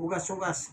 Hugas-hugas.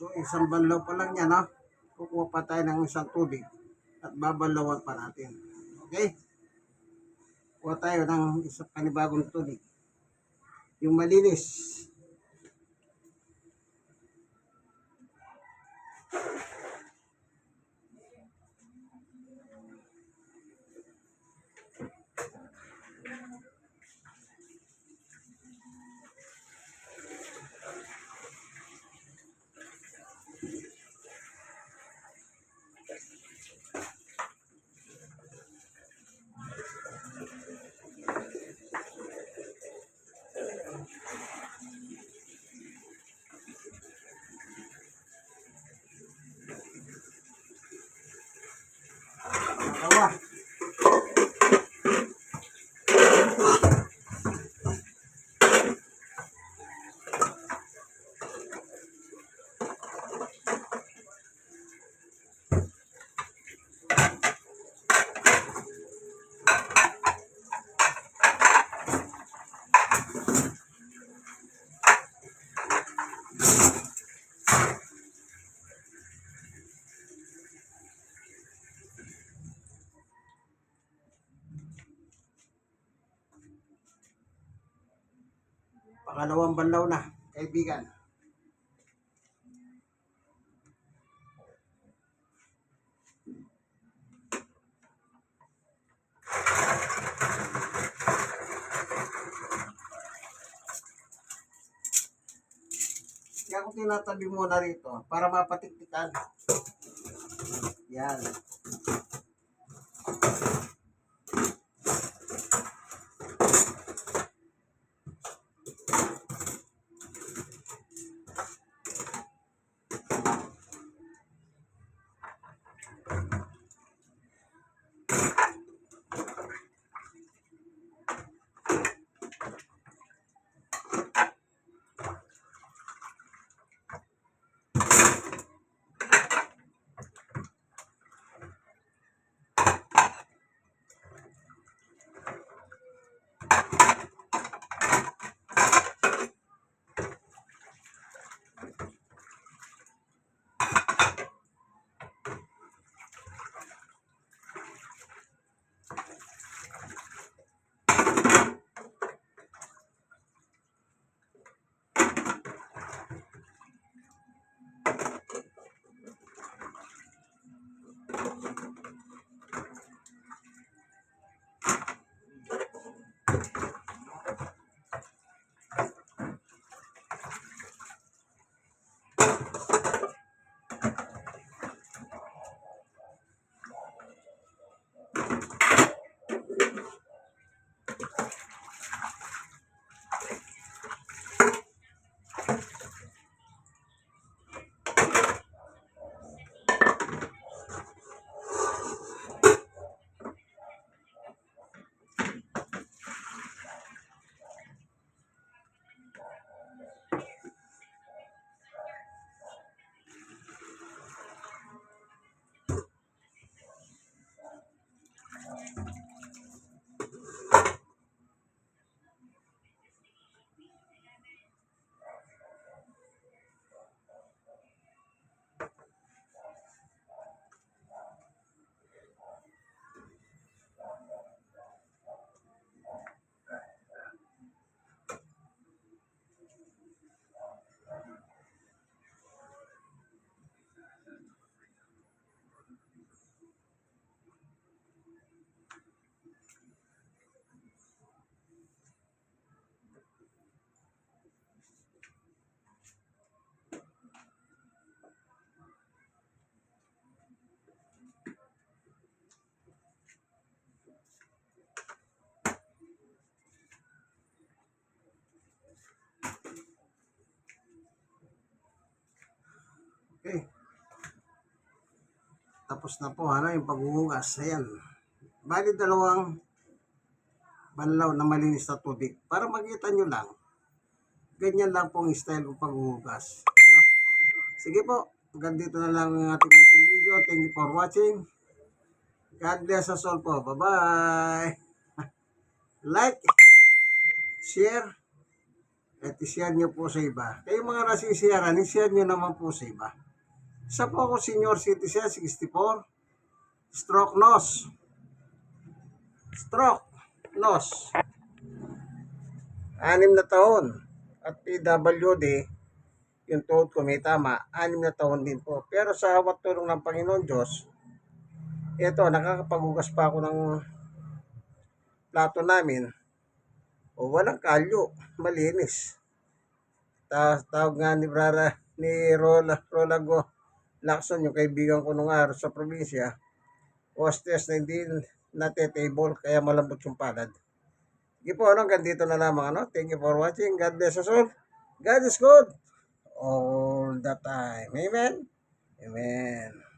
So, isang banlaw pa lang yan, ha? Kukuha pa tayo ng isang tubig at babalawan pa natin. Okay? Kuha tayo ng isang panibagong tubig. Yung malinis. Pangalawang banlaw na, kaibigan. Kaya ako tinatabi muna rito para mapatiktikan. Yan. Tapos na po ano yung paghuhugas. Ayan. Bali dalawang banlaw na malinis na tubig. Para makita nyo lang, ganyan lang pong style ng paghuhugas. Ano? Sige po, hanggang dito na lang ang ating munting video. Thank you for watching. God bless us all po. Bye-bye. Like, share, at i-share nyo po sa iba. Kayong mga nasisiyaran, i-share nyo naman po sa iba. Isa po ako senior citizen, 64. Stroke nose. Stroke nose. Anim na taon. At PWD, yung tuhod ko may tama, anim na taon din po. Pero sa hawat tulong ng Panginoon Diyos, ito, nakakapaghugas pa ako ng plato namin. O walang kalyo, malinis. Ta tawag nga ni Brara, ni Rola, Rolago Lacson, yung kaibigan ko nung araw sa probinsya, hostess na hindi natetable, kaya malambot yung palad. Sige po, ano, hanggang dito na lamang, ano. Thank you for watching. God bless us all. God is good all the time. Amen. Amen.